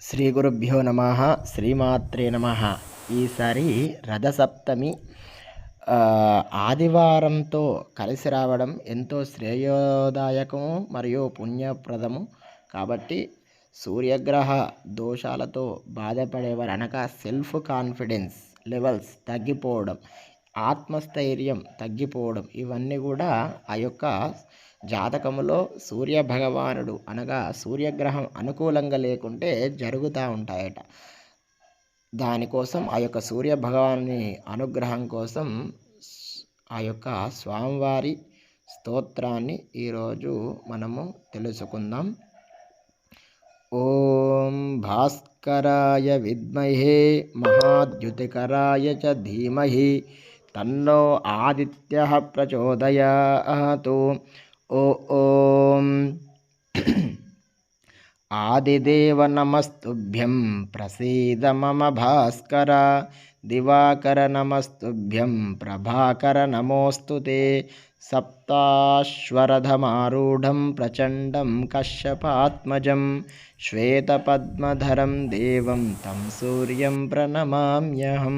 శ్రీ గురుభ్యో నమ శ్రీమాత్రే నమ. ఈసారి రథసప్తమి ఆదివారంతో కలిసి రావడం ఎంతో శ్రేయోదాయకము మరియు పుణ్యప్రదము. కాబట్టి సూర్యగ్రహ దోషాలతో బాధపడేవారు అనగా సెల్ఫ్ కాన్ఫిడెన్స్ లెవెల్స్ తగ్గిపోవడం. ఆత్మస్థైర్యం తగ్గిపోవడం. ఇవన్నీ కూడా ఆ యొక్క జాతకములో సూర్య భగవానుడు అనగా సూర్యగ్రహం అనుకూలంగా లేకుంటే జరుగుతూ ఉంటాయట. దానికోసం ఆ యొక్క సూర్య భగవాని అనుగ్రహం కోసం ఆ యొక్క స్వామివారి స్తోత్రాన్ని ఈరోజు మనము తెలుసుకుందాం. ఓం భాస్కరాయ విద్మహే మహాద్యుతికరాయ చ ధీమహి తన్నో ఆదిత్య ప్రచోదయాతు. ఓ ఓం. ఆదిదేవ నమస్తుభ్యం ప్రసీద మమ భాస్కర. దివాకర నమస్తుభ్యం ప్రభాకర నమోస్తు ते सप्ताश्वरथमारूढं प्रचण्डं कश्यपात्मजं श्वेतपद्मधरं देवं तं सूर्यं प्रणमाम्यहं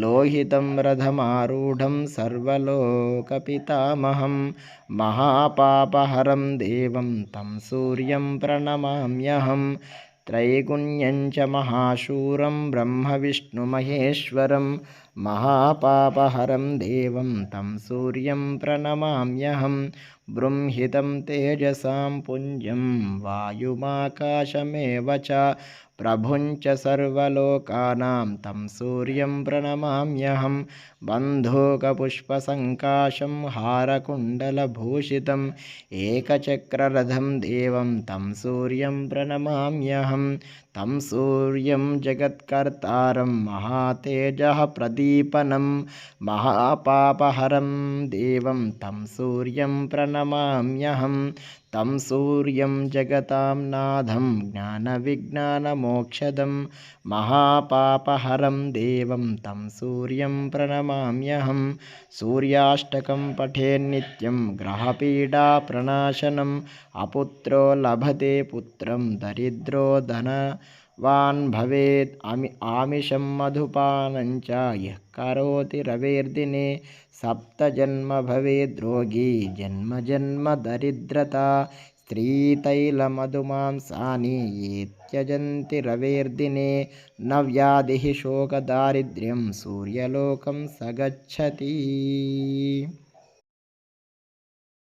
लोहितं रथमारूढं सर्वलोकपितामहं महापापहरं देवं तं सूर्यं प्रणमाम्यहं त्रैगुण्यं च महाशूरं ब्रह्मविष्णुमहेश्वरं महापापहरं देवं तं सूर्यं प्रणमाम्यहं बृंहितं तेजसां पुञ्जं वायुमाकाशमेव च प्रभुञ्च सर्वलोकानां तं सूर्यं प्रणमाम्यहं बन्धूकपुष्पसङ्काशं हारकुण्डलभूषितम् एकचक्ररथं देवं तं सूर्यं प्रणमाम्यहं तं सूर्यं जगत्कर्तारं महातेजः प्रदीपनं महापापहरं देवं तं सूर्यं प्रणमाम्यहं तं सूर्यं जगतां नाथं ज्ञानविज्ञानमोक्षदं महापापहरं देवं तं सूर्यं प्रणमाम्यहं सूर्याष्टकं पठेन्नित्यं ग्रहपीडाप्रणाशनम् अपुत्रो लभते पुत्रं दरिद्रो धनवान् వాన్ భవేద్ అమి ఆమిషం మధుపానంచ యః కరోతి రవేర్దినే సప్తజన్మ భవేద్రోగీ జన్మ జన్మ దరిద్రత స్త్రీతైలమధుమాంసాని ఏ త్యజంతి రవేర్దినే న వ్యాధి శోకదారిద్ర్యం సూర్యలోకం సగచ్చతి